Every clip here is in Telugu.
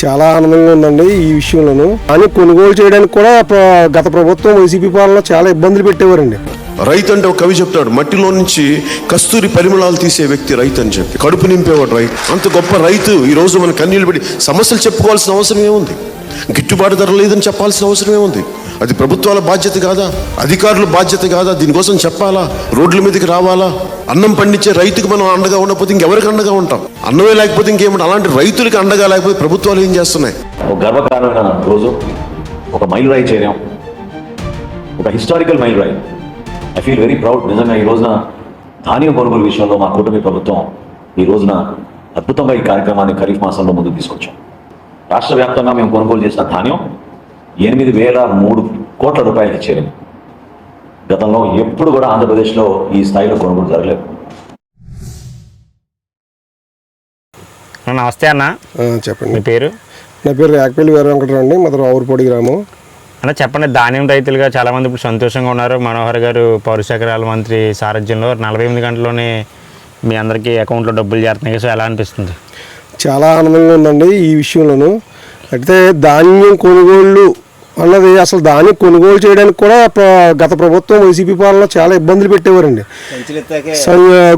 చాలా ఆనందంగా ఉందండి ఈ విషయంలోను. కానీ కొనుగోలు చేయడానికి కూడా గత ప్రభుత్వం వైసీపీ పాలన చాలా ఇబ్బందులు పెట్టేవారండి. రైతు అంటే ఒక కవి చెప్తాడు మట్టిలో నుంచి కస్తూరి పరిమళాలు తీసే వ్యక్తి రైతు అని చెప్పి. కడుపు నింపేవాడు రైతు. అంత గొప్ప రైతు ఈ రోజు మన కన్నీళ్ళు పెట్టి సమస్యలు చెప్పుకోవాల్సిన అవసరం ఏముంది? గిట్టుబాటు ధర లేదని చెప్పాల్సిన అవసరం ఏముంది? అది ప్రభుత్వాల బాధ్యత కాదా? అధికారుల బాధ్యత కాదా? దీనికోసం చెప్పాలా? రోడ్ల మీదకి రావాలా? అన్నం పండించే రైతుకు మనం అండగా ఉండకపోతే ఇంకెవరికి అండగా ఉంటాం? అన్నమే లేకపోతే ఇంకేమంటే అలాంటి రైతులకి అండగా లేకపోతే ప్రభుత్వాలు ఏం చేస్తున్నాయి? ఒక గర్వకారణమైన రోజు ఒక మైల్ రాయి చేరాం. ఒక హిస్టారికల్ మైల్ రాయి. ఐ ఫీల్ వెరీ ప్రౌడ్ నిజంగా ఈ రోజున ధాన్యం కొనుగోలు విషయంలో మా కూటమి ప్రభుత్వం ఈ రోజున అద్భుతంగా ఈ కార్యక్రమాన్ని ఖరీఫ్ మాసంలో ముందుకు తీసుకొచ్చాం. రాష్ట్ర వ్యాప్తంగా మేము కొనుగోలు చేసిన ధాన్యం ఎనిమిది వేల మూడు కోట్ల రూపాయలకి చేరింది. గతంలో ఎప్పుడు కూడా ఆంధ్రప్రదేశ్లో ఈ స్థాయిలో కొనుగోలు జరగలేదు. నమస్తే అన్న. చెప్పండి. మీ పేరు? నా పేరు రేకపల్లి వీర వెంకటరావు అండి మాది రావులపొడి గ్రామం. అన్న చెప్పండి ధాన్యం రైతులుగా చాలా మంది ఇప్పుడు సంతోషంగా ఉన్నారు. మనోహర్ గారు పౌరశాఖరాల మంత్రి సారథ్యంలో నలభై ఎనిమిది గంటల్లోనే మీ అందరికీ అకౌంట్లో డబ్బులు చేరుతున్నాయి. సో ఎలా అనిపిస్తుంది? చాలా ఆనందంగా ఉందండి ఈ విషయంలోను. అయితే ధాన్యం కొనుగోళ్ళు అన్నది అసలు ధాన్యం కొనుగోలు చేయడానికి కూడా గత ప్రభుత్వం వైసీపీ పాలన చాలా ఇబ్బందులు పెట్టేవారండి.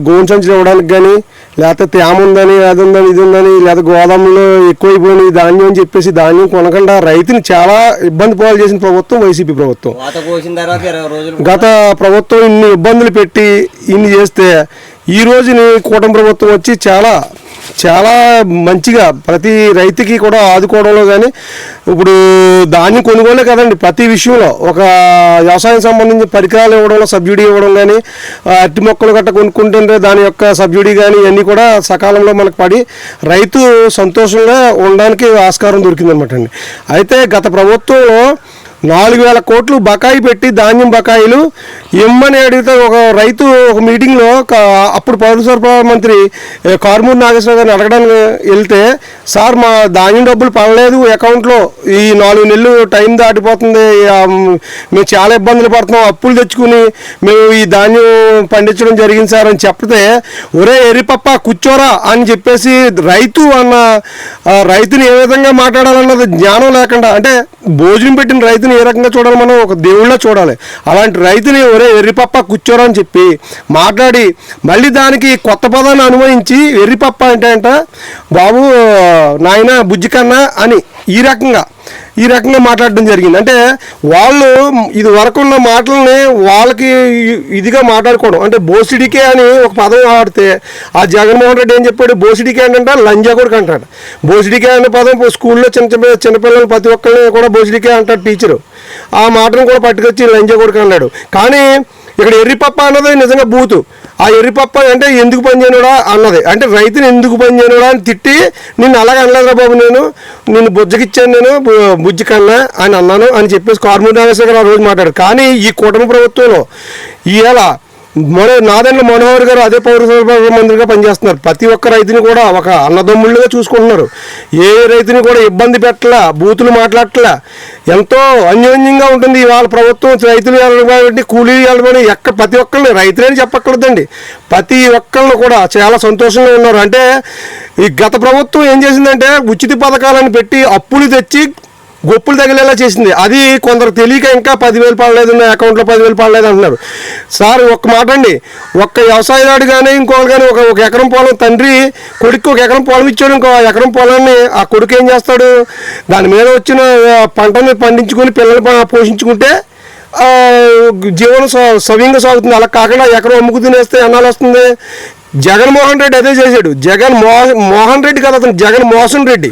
గోను సంచులు ఇవ్వడానికి కానీ లేకపోతే తేమ ఉందని అది ఉందని ఇది ఉందని లేదా గోదాములో ఎక్కువైపోయిన ధాన్యం అని చెప్పేసి ధాన్యం కొనకుండా రైతుని చాలా ఇబ్బంది పాలు చేసిన ప్రభుత్వం వైసీపీ ప్రభుత్వం. గత ప్రభుత్వం ఇన్ని ఇబ్బందులు పెట్టి ఇన్ని చేస్తే ఈ రోజుని కూటమి ప్రభుత్వం వచ్చి చాలా చాలా మంచిగా ప్రతి రైతుకి కూడా ఆదుకోవడంలో కానీ ఇప్పుడు ధాన్యం కొనుగోలే కదండి ప్రతి విషయంలో. ఒక వ్యవసాయం సంబంధించిన పరికరాలు ఇవ్వడంలో సబ్సిడీ ఇవ్వడం కానీ అట్టి మొక్కలు గట్ట కొనుక్కుంటుంటే దాని యొక్క సబ్సిడీ కానీ ఇవన్నీ కూడా సకాలంలో మనకు పడి రైతు సంతోషంగా ఉండడానికి ఆస్కారం దొరికిందనమాట అండి. అయితే గత ప్రభుత్వంలో నాలుగు వేల కోట్లు బకాయి పెట్టి ధాన్యం బకాయిలు ఇమ్మని అడిగితే ఒక రైతు ఒక మీటింగ్లో అప్పుడు పౌర సరఫరా మంత్రి కారుమూరు నాగేశ్వర గారిని అడగడానికి వెళ్తే సార్ మా ధాన్యం డబ్బులు పడలేదు అకౌంట్లో. ఈ నాలుగు నెలలు టైం దాటిపోతుంది. మేము చాలా ఇబ్బందులు పడుతున్నాం. అప్పులు తెచ్చుకుని మేము ఈ ధాన్యం పండించడం జరిగింది సార్ అని చెప్తే ఒరే ఎర్రిపప్ప కూర్చోరా అని చెప్పేసి రైతు అన్న రైతుని ఏ విధంగా మాట్లాడాలన్నది జ్ఞానం లేకుండా అంటే భోజనం పెట్టిన రైతుని ఏ రకంగా చూడాలి మనం? ఒక దేవుళ్ళ చూడాలి. అలాంటి రైతుని ఒరే ఎర్రిపప్ప కూర్చోరా అని చెప్పి మాట్లాడి మళ్ళీ దానికి కొత్త పదాన్ని అనుభవించి ఎర్రిపప్ప అంటే అంట బాబు నాయన బుజ్జి కన్నా అని ఈ రకంగా ఈ రకంగా మాట్లాడడం జరిగింది. అంటే వాళ్ళు ఇది వరకు ఉన్న మాటలని వాళ్ళకి ఇదిగా మాట్లాడుకోవడం. అంటే బోసిడికే అని ఒక పదం వాడితే ఆ జగన్మోహన్ రెడ్డి ఏం చెప్పాడు? బోసిడికే అంటే లంజా కొడుకు అంటాడు. బోసిడికే అనే పదం స్కూల్లో చిన్న చిన్న చిన్నపిల్లలు ప్రతి ఒక్కరిని కూడా బోసిడికే అంటాడు టీచరు. ఆ మాటను కూడా పట్టుకొచ్చి లంజా కొడుకు అన్నాడు. కానీ ఇక్కడ ఎర్రిపప్ప అన్నది నిజంగా బూతు. ఆ ఎర్రిపప్ప అంటే ఎందుకు పని చేయనుడా అన్నది. అంటే రైతుని ఎందుకు పని చేయనుడా అని తిట్టి నిన్ను అలాగే అనలేదురా బాబు నేను నిన్ను బుజ్జకిచ్చాను నేను బుజ్జి కన్నా అని అన్నాను అని చెప్పేసి కార్మూర్ నాగేశ్వర ఆ రోజు మాట్లాడారు కానీ ఈ కూటమి ప్రభుత్వంలో ఇవాళ మన నాదన్న మనోహర్ గారు అదే పౌర సరఫరా మంత్రిగా పనిచేస్తున్నారు. ప్రతి ఒక్క రైతుని కూడా ఒక అన్నదమ్ముళ్ళుగా చూసుకుంటున్నారు. ఏ రైతుని కూడా ఇబ్బంది పెట్టలా బూతులు మాట్లాడట్లా. ఎంతో అన్యోన్యంగా ఉంటుంది ఇవాళ ప్రభుత్వం. రైతులు వెళ్ళబడి కూలీలు వెళ్ళబడి ఎక్కడ ప్రతి ఒక్కరిని రైతులని చెప్పక్కర్లేదండి. ప్రతి ఒక్కళ్ళు కూడా చాలా సంతోషంగా ఉన్నారు. అంటే ఈ గత ప్రభుత్వం ఏం చేసిందంటే ఉచిత పథకాలను పెట్టి అప్పులు తెచ్చి గొప్పులు తగిలేలా చేసింది. అది కొందరు తెలియక ఇంకా పదివేలు పడలేదు నా అకౌంట్లో పదివేలు పడలేదు అంటున్నారు. సార్ ఒక్క మాట అండి ఒక్క వ్యవసాయదాడు కానీ ఇంకోళ్ళు కానీ ఒక ఒక ఎకరం పొలం తండ్రి కొడుకు ఒక ఎకరం పొలం ఇచ్చాడు ఇంకో ఎకరం పొలాన్ని ఆ కొడుకు ఏం చేస్తాడు? దాని మీద వచ్చిన పంటని పండించుకొని పిల్లలు పోషించుకుంటే జీవనం సవ్యంగా సాగుతుంది. అలా కాకుండా ఎకరం అమ్ముకు తినేస్తే ఎన్నాళ్ళు వస్తుంది? జగన్మోహన్ రెడ్డి అదే చేశాడు. జగన్ మోహన్ రెడ్డి కదా అతను జగన్ మోహన్ రెడ్డి.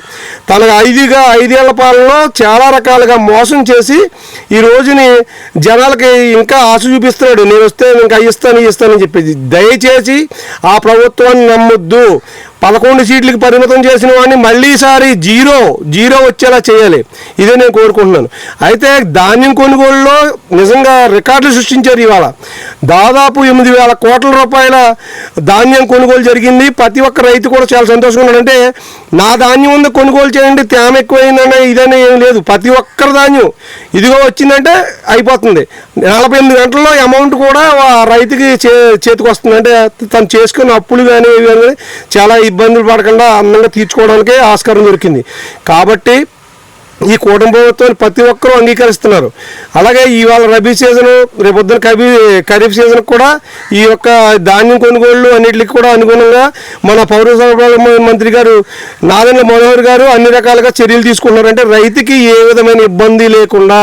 తన ఐదుగా ఐదేళ్ళ పాలనలో చాలా రకాలుగా మోసం చేసి ఈ రోజుని జనాలకి ఇంకా ఆశ చూపిస్తున్నాడు. నేను వస్తే ఇంకా ఇస్తాను ఇస్తానని చెప్పేసి దయచేసి ఆ ప్రభుత్వాన్ని నమ్మొద్దు. పదకొండు సీట్లకు పరిమితం చేసిన వాడిని మళ్ళీసారి జీరో జీరో వచ్చేలా చేయాలి. ఇదే నేను కోరుకుంటున్నాను. అయితే ధాన్యం కొనుగోలులో నిజంగా రికార్డులు సృష్టించారు ఇవాళ. దాదాపు ఎనిమిది వేల కోట్ల రూపాయల ధాన్యం ధాన్యం కొనుగోలు జరిగింది. ప్రతి ఒక్క రైతు కూడా చాలా సంతోషంగా ఉన్నాడు. అంటే నా ధాన్యం ఉంది కొనుగోలు చేయండి తేమ ఎక్కువైందనే ఇదనే ఏం లేదు. ప్రతి ఒక్కరి ధాన్యం. ఇదిగో వచ్చిందంటే అయిపోతుంది. నలభై ఎనిమిది గంటల్లో అమౌంట్ కూడా రైతుకి చే చేతికి వస్తుంది. అంటే తను చేసుకున్న అప్పులు కానీ ఇవి కానీ చాలా ఇబ్బందులు పడకుండా అందంగా తీర్చుకోవడానికి ఆస్కారం దొరికింది. కాబట్టి ఈ కూటమి ప్రభుత్వాన్ని ప్రతి ఒక్కరూ అంగీకరిస్తున్నారు. అలాగే ఇవాళ రబీ సీజన్ రేపొద్దున కబీ ఖరీఫ్ సీజన్ కూడా ఈ యొక్క ధాన్యం కొనుగోళ్ళు అన్నిటికి కూడా అనుగుణంగా మన పౌర సరఫరాల మంత్రి గారు నాదెండ్ల మనోహర్ గారు అన్ని రకాలుగా చర్యలు తీసుకుంటున్నారు అంటే రైతుకి ఏ విధమైన ఇబ్బంది లేకుండా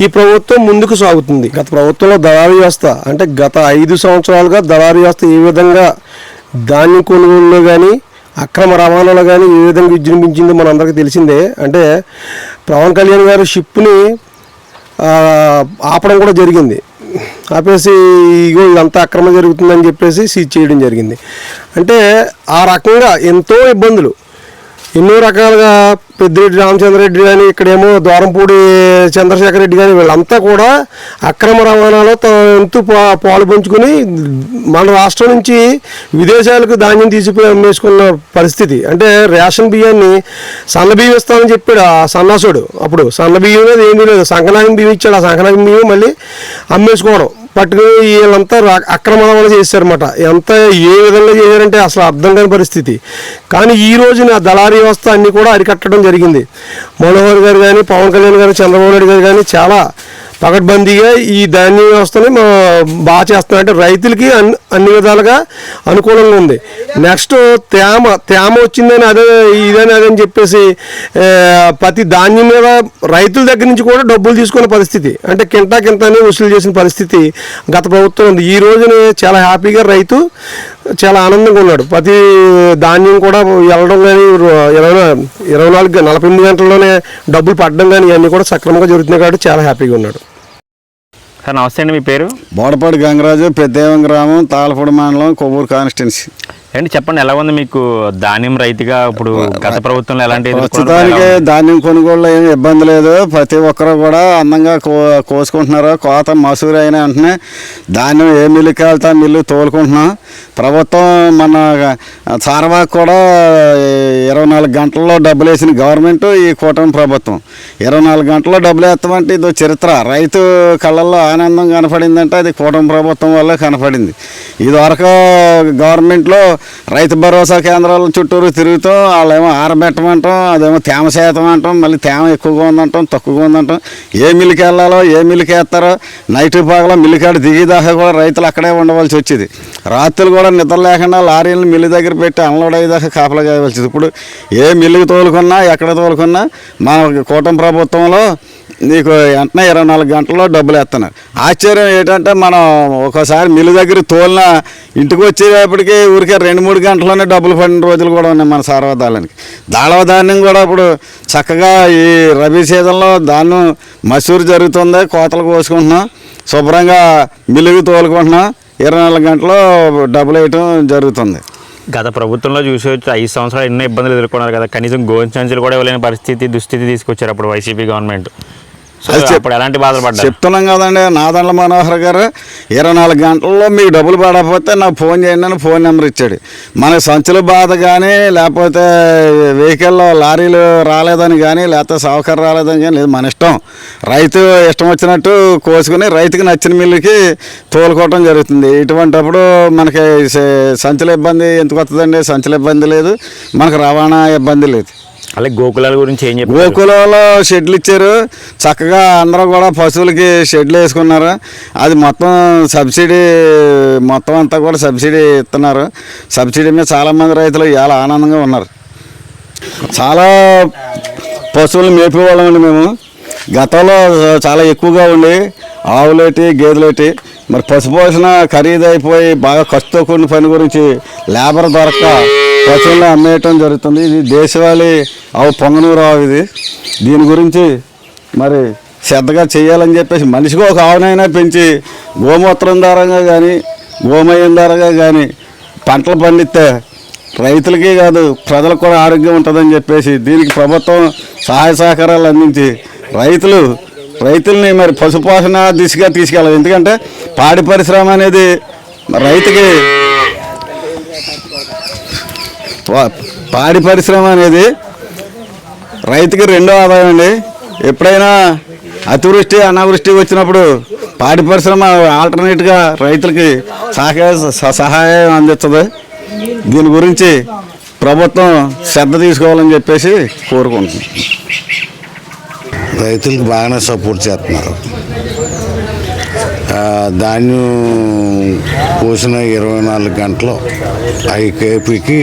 ఈ ప్రభుత్వం ముందుకు సాగుతుంది. గత ప్రభుత్వంలో దళారీ వ్యవస్థ అంటే గత ఐదు సంవత్సరాలుగా దళారీ వ్యవస్థ ఏ విధంగా ధాన్యం కొనుగోలులో కానీ అక్రమ రవాణాలో కానీ ఏ విధంగా విజృంభించిందో మన అందరికీ తెలిసిందే. అంటే పవన్ కళ్యాణ్ గారు షిప్ని ఆపడం కూడా జరిగింది. ఆపేసి ఇగో ఇదంతా అక్రమం జరుగుతుందని చెప్పేసి సీజ్ చేయడం జరిగింది. అంటే ఆ రకంగా ఎంతో ఇబ్బందులు. ఎన్నో రకాలుగా పెద్దిరెడ్డి రామచంద్రరెడ్డి కానీ ఇక్కడేమో ద్వారంపూడి చంద్రశేఖర రెడ్డి కానీ వీళ్ళంతా కూడా అక్రమ రవాణాలో ఎంతో పాలు పంచుకుని మన రాష్ట్రం నుంచి విదేశాలకు ధాన్యం తీసిపోయి అమ్మేసుకున్న పరిస్థితి. అంటే రేషన్ బియ్యాన్ని సన్న బియ్యం ఇస్తామని చెప్పాడు ఆ సన్నాసుడు. అప్పుడు సన్న బియ్యం లేదు ఏమీ లేదు. సంకనాయం బియ్యం ఇచ్చాడు. ఆ సంకనాగం బియ్యం మళ్ళీ అమ్మేసుకోవడం. పట్టుకుని వీళ్ళంతా రా- అక్రమ రవాణా చేశారన్నమాట. ఎంత ఏ విధంగా చేశారంటే అసలు అర్థం కాని పరిస్థితి. కానీ ఈ రోజున దళారీ వ్యవస్థ అన్నీ కూడా అరికట్టడం జరిగింది. మనోహర్ గారు కానీ పవన్ కళ్యాణ్ గారు చంద్రబాబు నాయుడు గారు కానీ చాలా పకడ్బందీగా ఈ ధాన్య వ్యవస్థని మా బాగా చేస్తున్నాం. అంటే రైతులకి అన్ని అన్ని విధాలుగా అనుకూలంగా ఉంది. నెక్స్ట్ తేమ తేమ వచ్చిందని అదే ఇదని అదని చెప్పేసి ప్రతి ధాన్యం మీద రైతుల దగ్గర నుంచి కూడా డబ్బులు తీసుకునే పరిస్థితి. అంటే కింటా కింటని వసూలు చేసిన పరిస్థితి గత ప్రభుత్వం ఉంది. ఈ రోజున చాలా హ్యాపీగా రైతు చాలా ఆనందంగా ఉన్నాడు. ప్రతి ధాన్యం కూడా వెళ్ళడం కానీ ఇరవై ఇరవై నాలుగు నలభై ఎనిమిది గంటల్లోనే డబ్బులు పడడం కానీ ఇవన్నీ కూడా సక్రమంగా జరుగుతున్నాయి కాబట్టి చాలా హ్యాపీగా ఉన్నాడు. సార్ నమస్తే అండి మీ పేరు? బోడపాడు గంగరాజు పెద్దేవం గ్రామం తాళపూడి మండలం కొవ్వూరు కాన్స్టిట్యున్సీ. ఏంటి చెప్పండి ఎలా ఉంది మీకు ధాన్యం రైతుగా? ఇప్పుడు గత ప్రభుత్వంలో ఎలాంటి? ప్రస్తుతానికి? ధాన్యం కొనుగోలులో ఏమి ఇబ్బంది లేదు. ప్రతి ఒక్కరు కూడా అందంగా కో కోసుకుంటున్నారు. కోత మసూరి అయిన వెంటనే ధాన్యం ఏ మిల్లుకి వెళ్తా మిల్లు తోలుకుంటున్నాం. ప్రభుత్వం మన చార్వాకు కూడా ఇరవై నాలుగు గంటల్లో డబ్బులు వేసిన గవర్నమెంట్ ఈ కూటమి ప్రభుత్వం. ఇరవై నాలుగు గంటల్లో డబ్బులు వేస్తామంటే ఇది చరిత్ర. రైతు కళ్ళల్లో ఆనందం కనపడిందంటే అది కూటమి ప్రభుత్వం వల్లే కనపడింది. ఇదివరకు గవర్నమెంట్లో రైతు భరోసా కేంద్రాల చుట్టూరు తిరుగుతూ వాళ్ళేమో ఆరబెట్టమంటాం అదేమో తేమ శాతం అంటాం మళ్ళీ తేమ ఎక్కువగా ఉందంటాం తక్కువగా ఉందంటాం. ఏ మిల్లుకి వెళ్ళాలో ఏ మిల్లుకి వేస్తారో నైట్ పాగలో మిల్లికాడ దిగేదాకా కూడా రైతులు అక్కడే ఉండవలసి వచ్చేది. రాత్రులు కూడా నిద్ర లేకుండా లారీలను మిల్లు దగ్గర పెట్టి అన్లోడ్ అయ్యేదాకా కాపలా చేయవలసింది ఇప్పుడు ఏ మిల్లుకి తోలుకున్నా ఎక్కడ తోలుకున్నా మా కూటమి ప్రభుత్వంలో నీకు వెంటనే ఇరవై నాలుగు గంటల్లో డబ్బులు వేస్తున్నారు. ఆశ్చర్యం ఏంటంటే మనం ఒకసారి మిల్లు దగ్గర తోలిన ఇంటికి వచ్చేటప్పటికి ఊరికే రెండు మూడు గంటల్లోనే డబ్బులు పడిన రోజులు కూడా ఉన్నాయి మన సార్వధాన్యానికి దాళవ ధాన్యం కూడా ఇప్పుడు చక్కగా ఈ రబీ సీజన్లో ధాన్యం మసూరు జరుగుతుంది కోతలు కోసుకుంటున్నాం శుభ్రంగా మిల్లుకి తోలుకుంటున్నాం ఇరవై నాలుగు గంటల్లో డబ్బులు వేయటం జరుగుతుంది. గత ప్రభుత్వంలో చూసేవచ్చు ఐదు సంవత్సరాలు ఎన్నో ఇబ్బందులు ఎదుర్కొన్నారు కదా. కనీసం గోధుమ సంచులు కూడా ఇవ్వలేని పరిస్థితి దుస్థితి తీసుకొచ్చారు అప్పుడు వైసీపీ గవర్నమెంట్. అప్పుడు ఎలాంటి బాధలు చెప్తున్నాం కదండి నాదండ్ల మనోహర్ గారు ఇరవై నాలుగు గంటల్లో మీకు డబ్బులు పడకపోతే నాకు ఫోన్ చేయండి అని ఫోన్ నెంబర్ ఇచ్చాడు. మన సంచుల బాధ కానీ లేకపోతే వెహికల్లో లారీలు రాలేదని కానీ లేకపోతే సౌకర్యం రాలేదని కానీ లేదు మన ఇష్టం. రైతు ఇష్టం వచ్చినట్టు కోసుకుని రైతుకి నచ్చిన మిల్లుకి తోలుకోవటం జరుగుతుంది. ఇటువంటప్పుడు మనకి సంచుల ఇబ్బంది ఎందుకు వస్తుందండి సంచుల ఇబ్బంది లేదు మనకు రవాణా ఇబ్బంది లేదు. అలాగే గోకులాల గురించి ఏం చెప్పారు? గోకులంలో షెడ్లు ఇచ్చారు. చక్కగా అందరూ కూడా పశువులకి షెడ్లు వేసుకున్నారు. అది మొత్తం సబ్సిడీ మొత్తం అంతా కూడా సబ్సిడీ ఇస్తున్నారు. సబ్సిడీ మీద చాలామంది రైతులు చాలా ఆనందంగా ఉన్నారు. చాలా పశువులు మేపేవాళ్ళమండి మేము. గతంలో చాలా ఎక్కువగా ఉండి ఆవులేటి గేదెలేటి మరి పశుపోషణ ఖరీదైపోయి బాగా ఖర్చుతో కూడిన పని గురించి లేబర్ దొరక్క పశువులను అమ్మేయటం జరుగుతుంది. ఇది దేశవాళీ ఆవు పొంగనూరు ఆవు ఇది. దీని గురించి మరి శ్రద్ధగా చేయాలని చెప్పేసి మనిషికి ఒక ఆవునైనా పెంచి గోమూత్రం ద్వారంగా కానీ గోమయం ద్వారంగా కానీ పంటలు పండిస్తే రైతులకే కాదు ప్రజలకు కూడా ఆరోగ్యం ఉంటుందని చెప్పేసి దీనికి ప్రభుత్వం సహాయ సహకారాలు అందించి రైతులు రైతుల్ని మరి పశుపోషణ దిశగా తీసుకెళ్ళాలి. ఎందుకంటే పాడి పరిశ్రమ అనేది రైతుకి పాడి పరిశ్రమ అనేది రైతుకి రెండో ఆదాయం అండి. ఎప్పుడైనా అతివృష్టి అనావృష్టి వచ్చినప్పుడు పాడి పరిశ్రమ ఆల్టర్నేట్గా రైతులకి సహకార స- సహాయం అందిస్తుంది. దీని గురించి ప్రభుత్వం శ్రద్ధ తీసుకోవాలని చెప్పేసి కోరుకుంటున్నాం. రైతులకు బాగానే సపోర్ట్ చేస్తున్నారు. ధాన్యం పోసిన ఇరవై నాలుగు గంటలు ఐకేపీకి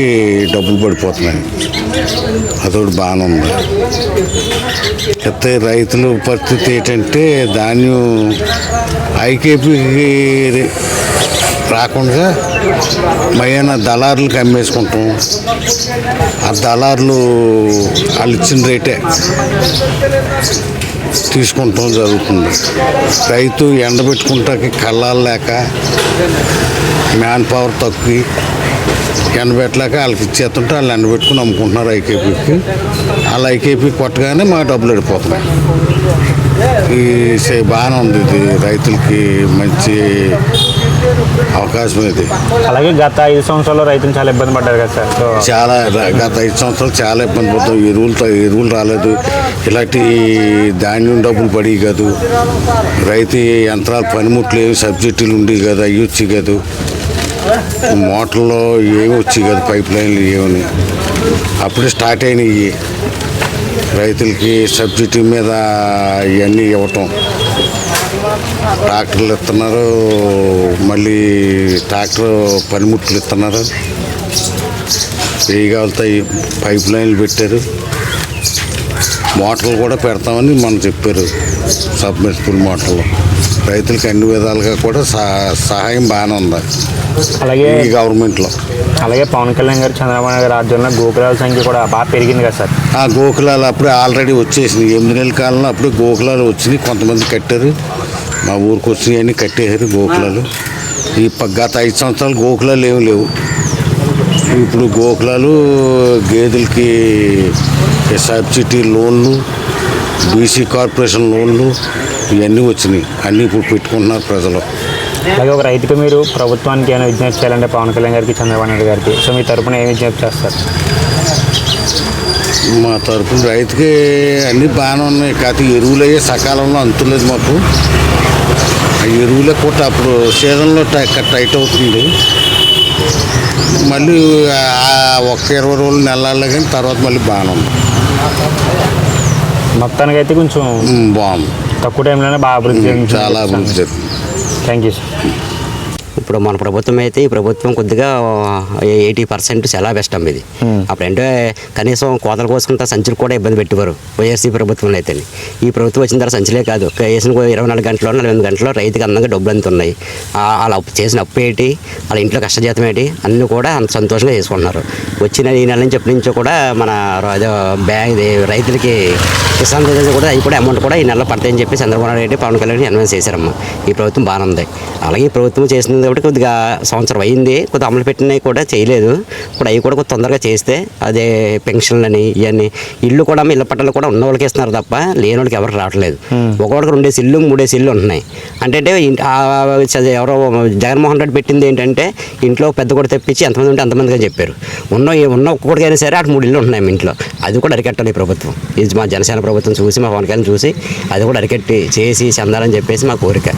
డబ్బులు పడిపోతున్నాయి. అదొకటి బాగానే ఉంది. అయితే రైతుల పరిస్థితి ఏంటంటే ధాన్యం ఐకేపీకి రాకుండా మయన దళారులకు అమ్మేసుకుంటాం. ఆ దళారులు వాళ్ళు ఇచ్చిన రేటే. తీసుకుంటాం జరుగుతుంది. రైతు ఎండబెట్టుకుంటాకి కళ్ళాలు లేక మ్యాన్ పవర్ తక్కువ ఎండబెట్టలేక వాళ్ళకి ఇచ్చేస్తుంటే వాళ్ళు ఎండబెట్టుకుని అమ్ముకుంటున్నారు ఐకేపీకి. వాళ్ళు ఐకేపీ కొట్టగానే మా డబ్బులు వెళ్ళిపోతున్నాయి ఈ సే- బాగానే ఉంది ఇది. రైతులకి మంచి అవకాశం ఇది. అలాగే గత ఐదు సంవత్సరాల్లో రైతులు చాలా ఇబ్బంది పడ్డారు కదా సార్. చాలా గత ఐదు సంవత్సరాలు చాలా ఇబ్బంది పడతాం ఎరువులు త- ఎరువులు రాలేదు. ఇలాంటి ధాన్యం డబ్బులు పడి కాదు. రైతు యంత్రాలు పనిముట్లు ఏమి సబ్సిడీలు ఉండి కదా. అవి వచ్చి కాదు. మోటార్లో ఏమి వచ్చి కాదు. పైప్ లైన్లు ఏమని అప్పుడే స్టార్ట్ అయినాయి రైతులకి సబ్సిడీ మీద ఇవన్నీ ఇవ్వటం. ట్రాక్టర్లు ఇస్తున్నారు మళ్ళీ ట్రాక్టర్ పనిముట్లు ఇస్తున్నారు వేయగలుగుతాయి పైప్ లైన్లు పెట్టారు. మోటార్లు కూడా పెడతామని మనం చెప్పారు సబ్మెర్సిబుల్ మోటార్లు. రైతులకి అన్ని విధాలుగా కూడా సహా- సహాయం బాగానే ఉంది. అలాగే ఈ గవర్నమెంట్లో. అలాగే పవన్ కళ్యాణ్ గారు చంద్రబాబు నాయుడు ఆధ్వర్యంలో గోకులాల సంఖ్య కూడా బాగా పెరిగింది కదా సార్. ఆ గోకులాలు అప్పుడే ఆల్రెడీ వచ్చేసినాయి. ఎనిమిది నెలల కాలంలో అప్పుడే గోకులాలు వచ్చినాయి. కొంతమంది కట్టారు. మా ఊరికి వచ్చినాయని కట్టేశారు గోకులాలు. ఈ ప- గత ఐదు సంవత్సరాలు గోకులాలు ఏమి లేవు. ఇప్పుడు గోకులాలు గేదెలకి సబ్సిడీ లోన్లు బీసీ కార్పొరేషన్ లోన్లు ఇవన్నీ వచ్చినాయి. అన్నీ ఇప్పుడు పెట్టుకుంటున్నారు ప్రజలు. అలాగే ఒక రైతుకు మీరు ప్రభుత్వానికి ఏమైనా విజ్ఞప్తి చేయాలంటే పవన్ కళ్యాణ్ గారికి చంద్రబాబు నాయుడు గారికి. సో మీ తరపున ఏమి విజ్ఞప్తి చేస్తారు? మా తరపున రైతుకి అన్నీ బాగానే ఉన్నాయి. కాకపోతే ఎరువులు అయ్యే సకాలంలో అంతులేదు మాకు. ఆ ఎరువులే కూడా అప్పుడు సీజన్లో టై టైట్ అవుతుంది. మళ్ళీ ఆ ఒక్క ఇరవై రోజులు నెలల్లో కానీ తర్వాత మళ్ళీ బాగానే ఉంది. మొత్తానికి అయితే కొంచెం బాగుంది. తక్కువ టైంలోనే బాగా అభివృద్ధి చాలా అభివృద్ధి థ్యాంక్ యూ సార్. ఇప్పుడు మన ప్రభుత్వం అయితే ఈ ప్రభుత్వం కొద్దిగా ఎయిటీ పర్సెంట్ చాలా బెస్ట్ ఇది. అప్పుడంటే కనీసం కోతలు కోసుకుంటా సంచులు కూడా ఇబ్బంది పెట్టేవారు వైఎస్సీ ప్రభుత్వంలో అయితే. ఈ ప్రభుత్వం వచ్చిన తర్వాత సంచులే కాదు వేసిన ఇరవై నాలుగు గంటల్లో నలభై ఎనిమిది గంటల్లో రైతుకి అందంగా డబ్బులు అంత ఉన్నాయి వాళ్ళ అప్పు చేసిన అప్పు ఏంటి వాళ్ళ ఇంట్లో కష్టజీతం ఏంటి అన్నీ కూడా అంత సంతోషంగా చేసుకుంటున్నారు. వచ్చిన ఈ నెల నుంచి ఎప్పటి నుంచో కూడా మన బ్యాంక్ రైతులకి కిసాన్ కూడా అవి కూడా అమౌంట్ కూడా ఈ నెలలో పడతాయని చెప్పి చంద్రబాబు నాయుడు పవన్ కళ్యాణ్ అనౌన్స్ చేశారమ్మా. ఈ ప్రభుత్వం బాగానే ఉంది. అలాగే ఈ ప్రభుత్వం చేసింది కాబట్టి కొద్దిగా సంవత్సరం అయింది. కొద్దిగా అమలు పెట్టినవి కూడా చేయలేదు. ఇప్పుడు అవి కూడా కొద్ది తొందరగా చేస్తే అదే పెన్షన్లని ఇవన్నీ ఇల్లు కూడా ఇళ్ళ పట్టాలు కూడా ఉన్న వాళ్ళకి ఇస్తున్నారు తప్ప లేని వాళ్ళకి ఎవరు రావట్లేదు. ఒకవాడికి రెండేసి ఇల్లు మూడేసి ఇల్లు ఉంటున్నాయి. అంటే ఎవరో జగన్మోహన్ రెడ్డి పెట్టింది ఏంటంటే ఇంట్లో పెద్ద కూడా తెప్పించి ఎంతమంది ఉంటే అంతమందిగా చెప్పారు. ఉన్న ఉన్న ఒక్కొక్కడికైనా సరే అటు మూడు ఇల్లు ఉంటున్నాయి మీ ఇంట్లో. అది కూడా అరికట్టాలి ఈ ప్రభుత్వం. ఇది మా జనసేన ప్రభుత్వం చూసి మా పవన్ కళ్యాణ్ చూసి అది కూడా అరికట్టి చేసి చెందాలని చెప్పేసి మా కోరిక.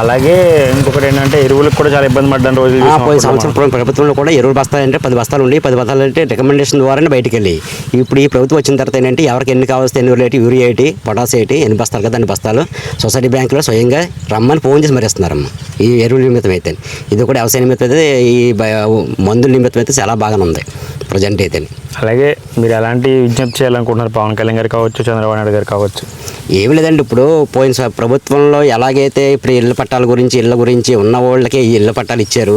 అలాగే ఇంకొకటి ఏంటంటే ఎరువులకు కూడా చాలా ఇబ్బంది పడ్డాను రోజులు చూసాం పోయిన సంవత్సరం ప్ర- ప్రభుత్వంలో కూడా ఎరువులు బస్తాలు అంటే పది బస్తాలు ఉండి పది బస్తాలు అంటే రికమెండేషన్ ద్వారానే బయటికి వెళ్ళి ఇప్పుడు ఈ ప్రభుత్వం వచ్చిన తర్వాత ఏంటంటే ఎవరికి ఎన్ని కావాల్సి ఎన్ని ఏంటి యూరియా ఏంటి పొటాస్ ఏంటి ఎన్ని బస్తాలు కదా అన్ని బస్తాలు సొసైటీ బ్యాంకులో స్వయంగా రమ్మని ఫోన్ చేసి మరిస్తున్నారమ్మ ఈ ఎరువుల నిమిత్తం అయితే. ఇది కూడా వ్యవసాయ నిమిత్తం అయితే ఈ మందుల నిమిత్తం అయితే చాలా బాగానే ఉంది. ప్రజెంట్ అయితే. అలాగే మీరు ఎలాంటి విజ్ఞప్తి చేయాలనుకుంటున్నారు? పవన్ కళ్యాణ్ గారు కావచ్చు చంద్రబాబు నాయుడు గారు కావచ్చు. ఏమి లేదండి ఇప్పుడు పోయిన ప్రభుత్వంలో ఎలాగైతే ఇప్పుడు ఇళ్ళ పట్టాల గురించి ఇళ్ళ గురించి ఉన్న వాళ్ళకి ఈ ఇళ్ళ పట్టాలు ఇచ్చారు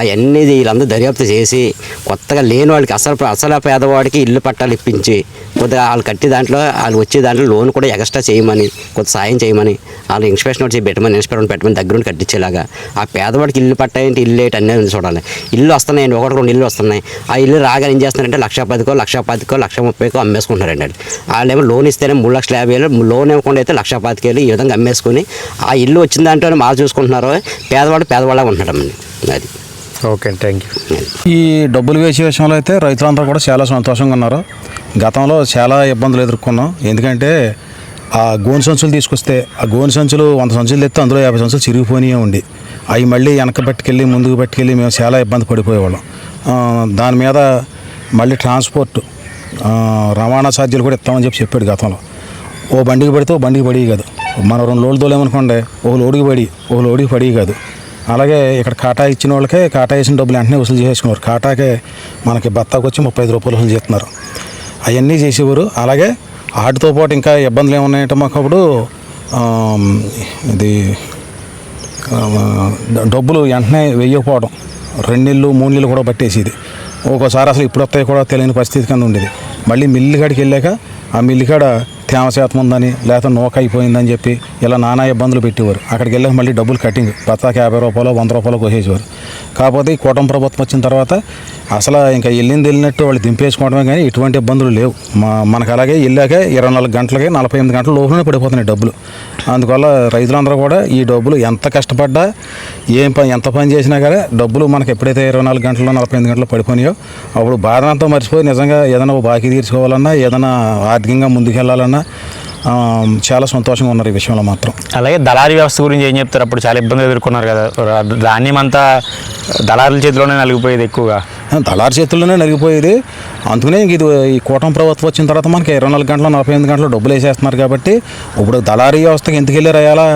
అవన్నీ వీళ్ళందరూ దర్యాప్తు చేసి కొత్తగా లేని వాళ్ళకి అసలు అసలు పేదవాడికి ఇల్లు పట్టాలు ఇప్పించి కొద్దిగా వాళ్ళు కట్టి దాంట్లో వాళ్ళు వచ్చే దాంట్లో లోన్ కూడా ఎక్స్ట్రా చేయమని కొద్ది సాయం చేయమని వాళ్ళు ఇన్స్పెక్షన్ ఒకటి పెట్టమని ఇన్స్పెక్టర్ పెట్టమని దగ్గరుండి కట్టించేలాగా. ఆ పేదవాడికి ఇల్లు పట్టాయంటే ఇల్లు ఏంటి అన్నీ చూడాలి. ఇల్లు వస్తున్నాయండి ఒకటి రెండు ఇల్లు వస్తున్నాయి. ఆ ఇల్లు రాగా ఏం చేస్తున్నారంటే లక్ష పదికో లక్ష పదికో లక్ష ముప్పైకో అమ్మేసుకుంటారండి వాళ్ళేమో లోన్ ఇస్తేనే మూడు లక్షల యాభై వేలు లోన్ ఇవ్వకుండా అయితే లక్ష పాతికేలు ఈ విధంగా అమ్మేసుకుని ఆ ఇల్లు వచ్చిన దాంట్లోనే మాలు చూసుకుంటున్నారు పేదవాడు పేదవాళ్ళగా ఉంటున్నాడమ్మని అది. ఓకే థ్యాంక్ యూ ఈ డబ్బులు వేసే విషయంలో అయితే రైతులందరూ కూడా చాలా సంతోషంగా ఉన్నారు. గతంలో చాలా ఇబ్బందులు ఎదుర్కొన్నాం. ఎందుకంటే ఆ గోను సంచులు తీసుకొస్తే ఆ గోను సంచులు వంద సంచులు తెస్తే అందులో యాభై సంచులు చిరిగిపోయినాయి ఉండి అవి మళ్ళీ వెనక పట్టుకెళ్ళి ముందుకు పట్టుకెళ్ళి మేము చాలా ఇబ్బంది పడిపోయేవాళ్ళం. దాని మీద మళ్ళీ ట్రాన్స్పోర్ట్ రవాణా ఛార్జీలు కూడా ఇస్తామని చెప్పి చెప్పాడు గతంలో. ఓ బండికి పడితే ఓ బండికి పడి కాదు మనం రెండు లోడ్లు తోలేమనుకోండి ఓ లోడికి పడి ఓ లోడికి పడి కాదు అలాగే ఇక్కడ కాటా ఇచ్చిన వాళ్ళకే కాటా వేసిన డబ్బులు వెంటనే వసూలు చేసుకున్నారు కాటాకే మనకి బత్తాకు వచ్చి ముప్పై ఐదు రూపాయలు వసూలు చేస్తున్నారు. అవన్నీ చేసేవారు. అలాగే వాటితో పాటు ఇంకా ఇబ్బందులు ఏమున్నాయంటే మాకు అప్పుడు ఇది డబ్బులు వెంటనే వెయ్యకపోవడం రెండు నెలలు మూడు నెలలు కూడా పట్టేసేది. ఒక్కోసారి అసలు ఇప్పుడు వస్తాయి కూడా తెలియని పరిస్థితి కింద ఉండేది. మళ్ళీ మిల్లు కాడికి వెళ్ళాక ఆ మిల్లు కాడ తేమ శాతం ఉందని లేకపోతే నూక అయిపోయిందని చెప్పి ఇలా నానా ఇబ్బందులు పెట్టేవారు. అక్కడికి వెళ్ళాక మళ్ళీ డబ్బులు కట్టింగ్ బత్తాకి యాభై రూపాయలు వంద రూపాయలు కోసేసేవారు. కాకపోతే ఈ కూటమి ప్రభుత్వం వచ్చిన తర్వాత అసలు ఇంకా వెళ్ళింది వెళ్ళినట్టు వాళ్ళు దింపేసుకోవడమే కానీ ఎటువంటి ఇబ్బందులు లేవు. మా మనకు అలాగే వెళ్ళాకే ఇరవై నాలుగు గంటలకి నలభై ఎనిమిది గంటల లోపలనే పడిపోతున్నాయి డబ్బులు. అందువల్ల రైతులందరూ కూడా ఈ డబ్బులు ఎంత కష్టపడ్డా ఏం పని ఎంత పని చేసినా కానీ డబ్బులు మనకి ఎప్పుడైతే ఇరవై నాలుగు గంటల్లో నలభై ఎనిమిది గంటలు పడిపోయినాయో అప్పుడు బాధనంతా మర్చిపోయి నిజంగా ఏదైనా బాకీ తీర్చుకోవాలన్నా ఏదైనా ఆర్థికంగా ముందుకెళ్ళాలన్నా చాలా సంతోషంగా ఉన్నారు ఈ విషయంలో మాత్రం. అలాగే దళారీ వ్యవస్థ గురించి ఏం చెప్తారు? అప్పుడు చాలా ఇబ్బందులు ఎదుర్కొన్నారు కదా. ధాన్యం అంతా దళారుల చేతిలోనే నలిగిపోయేది ఎక్కువగా. దళారు చేతుల్లోనే నలిగిపోయేది. అందుకనే ఇది ఈ కూటమి ప్రభుత్వం వచ్చిన తర్వాత మనకి ఇరవై నాలుగు గంటలు నలభై ఎనిమిది గంటలు డబ్బులు వేసేస్తున్నారు కాబట్టి ఇప్పుడు దళారీ వ్యవస్థకి ఎందుకు వెళ్ళారు అయ్యాలా?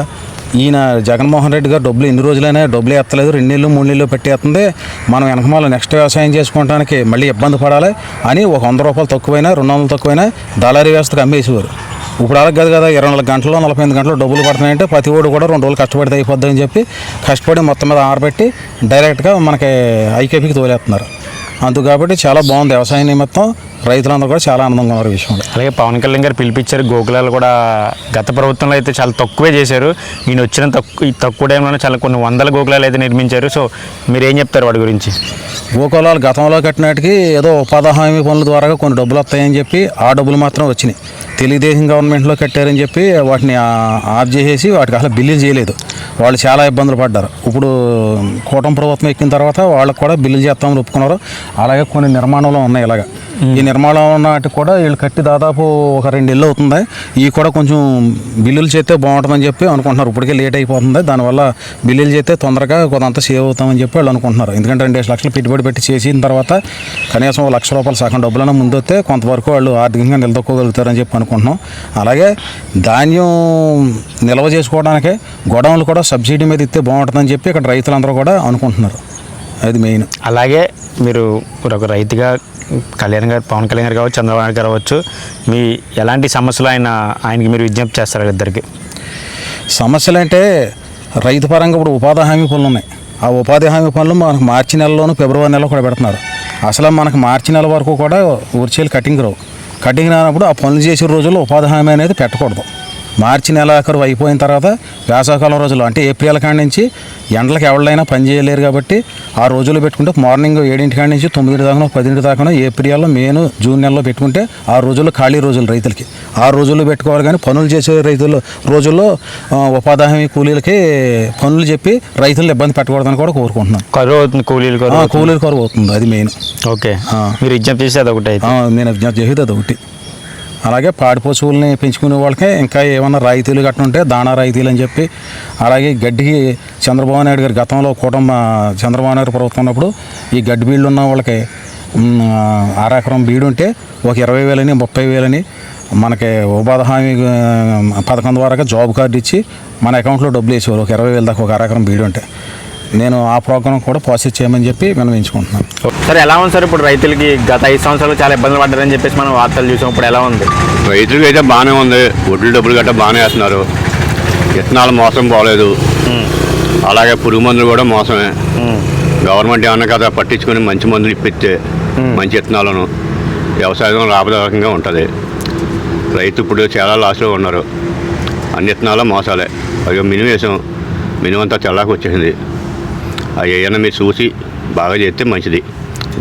ఈయన జగన్మోహన్ రెడ్డి గారు డబ్బులు ఎన్ని రోజులైనా డబ్బులు ఎత్తలేదు రెండు నెలలు మూడు నెలలు పెట్టేస్తుంది. మనం వెనకమాల నెక్స్ట్ వ్యవసాయం చేసుకోవడానికి మళ్ళీ ఇబ్బంది పడాలి అని ఒక వంద రూపాయలు తక్కువైనా రెండు వందలు తక్కువైనా దళారీ వ్యవస్థకు అమ్మేసేవారు. ఇప్పుడు అలాగే కాదు కదా ఇరవై నాలుగు గంటలు నలభై ఎనిమిది గంటలు డబ్బులు పడుతున్నాయంటే ప్రతి ఓడు కూడా రెండు రోజులు కష్టపడితే అయిపోద్ది అని చెప్పి కష్టపడి మొత్తం మీద ఆరబెట్టి డైరెక్ట్గా మనకి ఐకేపీకి తోలేస్తున్నారు. అందుకు కాబట్టి చాలా బాగుంది వ్యవసాయ నిమిత్తం. రైతులందరూ కూడా చాలా ఆనందంగా ఉన్నారు విషయంలో అలాగే పవన్ కళ్యాణ్ గారు పిలిపించారు గోకులాలు కూడా గత ప్రభుత్వంలో అయితే చాలా తక్కువే చేశారు. ఈయన వచ్చిన తక్కువ ఈ తక్కువ టైంలోనే చాలా కొన్ని వందల గోకులాలు అయితే నిర్మించారు. సో మీరు ఏం చెప్తారు వాటి గురించి? గోకులాలు గతంలో కట్టినట్టుకి ఏదో ఉపాధి హామీ పనుల ద్వారా కొన్ని డబ్బులు వస్తాయని చెప్పి ఆ డబ్బులు మాత్రం వచ్చినాయి. తెలుగుదేశం గవర్నమెంట్లో కట్టారని చెప్పి వాటిని ఆఫ్ చేసేసి వాటికి అసలు బిల్లులు చేయలేదు. వాళ్ళు చాలా ఇబ్బందులు పడ్డారు. ఇప్పుడు కూటమి ప్రభుత్వం ఎక్కిన తర్వాత వాళ్ళకి కూడా బిల్లులు చేస్తామని ఒప్పుకున్నారు. అలాగే కొన్ని నిర్మాణంలో ఉన్నాయి ఇలాగ. ఈ నిర్మాణం నాటి కూడా వీళ్ళు కట్టి దాదాపు ఒక రెండు ఇల్లు అవుతుంది. ఇవి కూడా కొంచెం బిల్లులు చేస్తే బాగుంటుందని చెప్పి అనుకుంటున్నారు. ఇప్పటికే లేట్ అయిపోతుంది. దానివల్ల బిల్లులు చేస్తే తొందరగా కొంత సేవ్ అవుతామని చెప్పి వాళ్ళు అనుకుంటున్నారు. ఎందుకంటే రెండు లక్షలు పెట్టుబడి పెట్టి చేసిన తర్వాత కనీసం ఒక లక్ష రూపాయలు సగం డబ్బులైనా ముందు వస్తే కొంతవరకు వాళ్ళు ఆర్థికంగా నిలదొక్కోగలుగుతారని చెప్పి అనుకుంటున్నాం. అలాగే ధాన్యం నిల్వ చేసుకోవడానికి గొడవలు కూడా సబ్సిడీ మీద ఇస్తే బాగుంటుందని చెప్పి ఇక్కడ రైతులందరూ కూడా అనుకుంటున్నారు. అది మెయిన్ అలాగే మీరు ఒక రైతుగా కళ్యాణ్ గారు పవన్ కళ్యాణ్ గారు కావచ్చు చంద్రబాబు నాయుడు గారు కావచ్చు మీ ఎలాంటి సమస్యలు ఆయన ఆయనకి మీరు విజ్ఞప్తి చేస్తారు ఇద్దరికి? సమస్యలు అంటే రైతు పరంగా ఇప్పుడు ఉపాధి హామీ పనులు ఉన్నాయి. ఆ ఉపాధి హామీ పనులు మనకు మార్చి నెలలోను ఫిబ్రవరి నెలలో కూడా పెడుతున్నారు. అసలు మనకు మార్చి నెల వరకు కూడా ఊర్చేలు కటింగ్ రావు. కటింగ్ రానప్పుడు ఆ పనులు చేసే రోజుల్లో ఉపాధి హామీ అనేది పెట్టకూడదు. మార్చి నెలాఖరు అయిపోయిన తర్వాత వేసవకాలం రోజులు అంటే ఏప్రిల్ కాడి నుంచి ఎండలకు ఎవరినైనా పని చేయలేరు కాబట్టి ఆ రోజుల్లో పెట్టుకుంటే మార్నింగ్ ఏడింటి కాడి నుంచి తొమ్మిది దాకా పదింటి దాకా ఏప్రిల్ మేను జూన్ నెలలో పెట్టుకుంటే ఆ రోజుల్లో ఖాళీ రోజులు రైతులకి. ఆ రోజుల్లో పెట్టుకోవాలి కానీ పనులు చేసే రైతులు రోజుల్లో ఉపాధి హామీ కూలీలకి పనులు చెప్పి రైతులను ఇబ్బంది పెట్టకూడదని కూడా కోరుకుంటున్నాను కరువు అవుతుంది కూలీలు ఆ, కరువు అవుతుంది. కూలీల అది మెయిన్. ఓకే. మీరు విజ్ఞప్తి చేస్తే అదొకటి అయితే ఆ, నేను విజ్ఞప్తి చేసేది అది ఒకటి. అలాగే పాడి పశువుల్ని పెంచుకునే వాళ్ళకి ఇంకా ఏమన్నా రాయితీలు గట్ట ఉంటే దాణా రాయితీలు అని చెప్పి అలాగే గడ్డికి చంద్రబాబు నాయుడు గారి గతంలో కుటుంబ చంద్రబాబు నాయుడు ప్రభుత్వం ఉన్నప్పుడు ఈ గడ్డి బీళ్ళు ఉన్న వాళ్ళకి అర ఎకరం బీడు ఉంటే ఒక ఇరవై వేలని ముప్పై వేలని మనకి ఉపాధి హామీ పథకం ద్వారా జాబ్ కార్డు ఇచ్చి మన అకౌంట్లో డబ్బులు వేసేవారు. ఒక ఇరవై వేల దాకా ఒక అరెకరం బీడు ఉంటే. నేను ఆ ప్రోగ్రాం కూడా ప్రాసెస్ చేయమని చెప్పి మనం ఎంచుకుంటున్నాను సార్ ఎలా ఉంది సార్ ఇప్పుడు రైతులకి గత ఐదు సంవత్సరాలు చాలా ఇబ్బందులు పడ్డారని చెప్పేసి మనం వార్తలు చూసాం. ఇప్పుడు ఎలా ఉంది? రైతులకి అయితే బాగానే ఉంది. వడ్లు డబ్బులు గట్రా బాగానే వేస్తున్నారు. విత్తనాలు మోసం పోలేదు. అలాగే పురుగు మందులు కూడా మోసమే. గవర్నమెంట్ ఏమన్నా కదా పట్టించుకొని మంచి మందులు ఇప్పిస్తే మంచి విత్తనాలను వ్యవసాయం లాభదాయకంగా ఉంటుంది. రైతు ఇప్పుడు చాలా లాస్లో ఉన్నారు. అన్ని విత్తనాలు మోసాలే. అయ్యో మినిమం వేసాం. మినిమం అంతా తెల్లాకి వచ్చేసింది అవి ఏమైనా మీరు చూసి బాగా చేస్తే మంచిది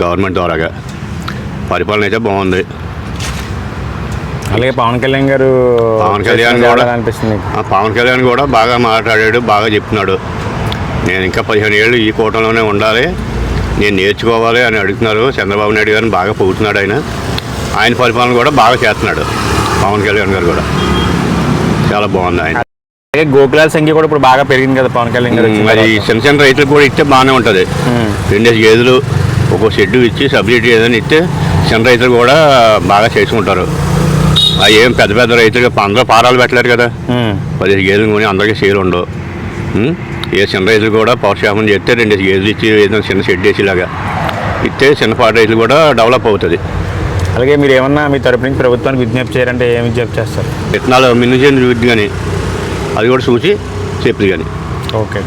గవర్నమెంట్ ద్వారాగా. పరిపాలన అయితే బాగుంది. అలాగే పవన్ కళ్యాణ్ గారు పవన్ కళ్యాణ్ కూడా అనిపిస్తుంది పవన్ కళ్యాణ్ కూడా బాగా మాట్లాడాడు బాగా చెప్తున్నాడు నేను ఇంకా పదిహేను ఏళ్ళు ఈ కూటంలోనే ఉండాలి నేను నేర్చుకోవాలి అని అడుగుతున్నారు చంద్రబాబు నాయుడు గారిని బాగా పొగుతున్నాడు ఆయన. ఆయన పరిపాలన కూడా బాగా చేస్తున్నాడు పవన్ కళ్యాణ్ గారు కూడా. చాలా బాగుంది ఆయన. అలాగే గోకులాల సంఖ్య కూడా ఇప్పుడు బాగా పెరిగింది కదా పవన్ కళ్యాణ్ గారు మరి. చిన్న చిన్న రైతులకు కూడా ఇస్తే బాగానే ఉంటుంది. రెండేసి గేదెలు ఒక్కో షెడ్డు ఇచ్చి సబ్సిడీ ఏదైనా ఇస్తే చిన్న రైతులు కూడా బాగా చేసుకుంటారు అవి ఏం పెద్ద పెద్ద రైతులు అందరూ పారాలు పెట్టలేరు కదా. పదిహేను గేదెలు కొని అందరికీ సేల్ ఉండవు? ఏ చిన్న రైతులు కూడా పౌరుషాపం చేస్తే రెండేసి గేదెలు ఇచ్చి ఏదైనా చిన్న షెడ్ వేసేలాగా ఇస్తే చిన్నపాటి రైతులు కూడా డెవలప్ అవుతుంది అలాగే మీరు ఏమన్నా మీ తరపు నుంచి ప్రభుత్వానికి విజ్ఞప్తి చేయాలంటే ఏమి విజ్ఞప్తి చేస్తారు విత్తనాలు మిన్నుచేని చూద్ది కానీ అది కూడా చూసి చెప్తుంది కానీ ఓకే?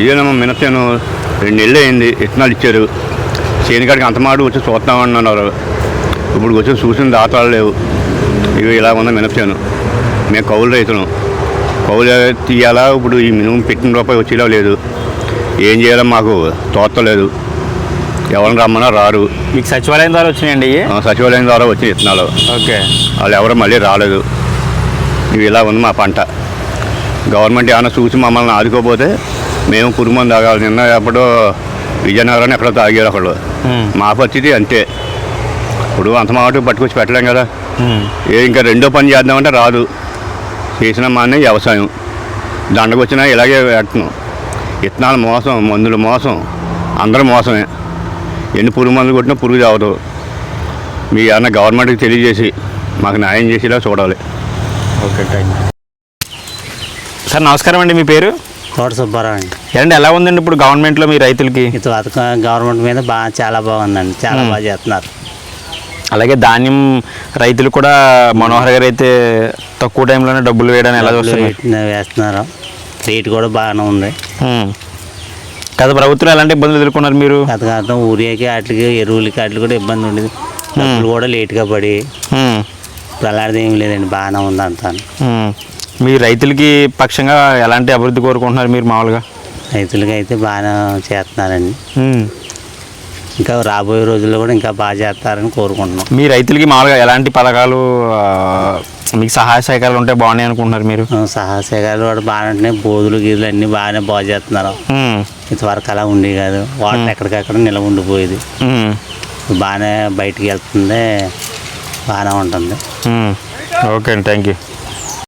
ఇదేనమ్మా మినపేను రెండు నెలలు అయింది విత్తనాలు ఇచ్చారు. చేనికాడికి అంతమాడు వచ్చి చూస్తామన్నారు ఇప్పుడు వచ్చి చూసిన దాతాలు లేవు. ఇవి ఇలా ఉంది మినపచేను మేము కౌలు రైతులు. కౌలు తీయాలా? ఇప్పుడు ఈ మినిమం పెట్టిన రూపాయి వచ్చేలా లేదు. ఏం చేయాలో మాకు తోస్తలేదు ఎవరిని రమ్మన్నా రారు. మీకు సచివాలయం ద్వారా వచ్చినాయండి సచివాలయం ద్వారా వచ్చిన విత్తనాలు. ఓకే. వాళ్ళు ఎవరు మళ్ళీ రాలేదు. ఇలా ఉంది మా పంట. గవర్నమెంట్ ఏమైనా చూసి మమ్మల్ని ఆదుకోపోతే మేము పురుగుమంది తాగాలి. నిన్న ఎప్పుడో విజయనగరం ఎక్కడో తాగారు అక్కడ ఉమ్. మా పరిస్థితి అంతే. ఇప్పుడు అంత మాట పట్టుకొచ్చి పెట్టలేం కదా. ఏ ఇంకా రెండో పని చేద్దామంటే రాదు. చేసిన మానే వ్యవసాయం. దండకు వచ్చినా ఇలాగే పెడుతున్నాం విత్తనాలు మోసం మందులు మోసం. అందరూ మోసమే. ఎన్ని పురుగు మందులు కొట్టినా పురుగు చావదు మీ ఏమన్నా గవర్నమెంట్కి తెలియజేసి మాకు న్యాయం చేసేలా చూడాలి. ఓకే థ్యాంక్ యూ సార్ నమస్కారం అండి మీ పేరు? కోట సుబ్బారావు అండి. ఏంటండి ఎలా ఉందండి ఇప్పుడు గవర్నమెంట్లో మీ రైతులకి? ఇది పథకం గవర్నమెంట్ మీద బాగా చాలా బాగుందండి చాలా బాగా చేస్తున్నారు. అలాగే ధాన్యం రైతులు కూడా మనోహర్ గారు అయితే తక్కువ టైంలోనే డబ్బులు వేయడానికి ఎలా చూస్తున్నారు? వేస్తున్నారు. రేటు కూడా బాగానే ఉంది. గత ప్రభుత్వం ఎలాంటి ఇబ్బందులు ఎదుర్కొన్నారు మీరు? గత కాలం ఊరియాకి వాటికి ఎరువులకి వాటికి కూడా ఇబ్బంది ఉండేది. డబ్బులు కూడా లేట్గా పడి. ఇప్పుడు అలాంటిది ఏం లేదండి బాగానే ఉంది అంతా. మీ రైతులకి పక్షంగా ఎలాంటి అభివృద్ధి కోరుకుంటున్నారు మీరు మామూలుగా? రైతులకి అయితే బాగానే చేస్తున్నారండి. ఇంకా రాబోయే రోజుల్లో కూడా ఇంకా బాగా చేస్తారని కోరుకుంటున్నాం. మీ రైతులకి మామూలుగా ఎలాంటి పథకాలు మీకు సహాయ సహకారాలు ఉంటే బాగున్నాయి అనుకుంటున్నారు మీరు? సహాసేగాలు కూడా బాగానే ఉంటున్నాయి. బోధులు గీదులు అన్నీ బాగానే బాగా చేస్తున్నారు. ఇంతవరకు అలా ఉండేవి కాదు. వాటర్ ఎక్కడికక్కడ నిలవ ఉండిపోయేది. బాగానే బయటికి వెళ్తుంది బాగానే ఉంటుంది. ఓకే అండి థ్యాంక్ యూ.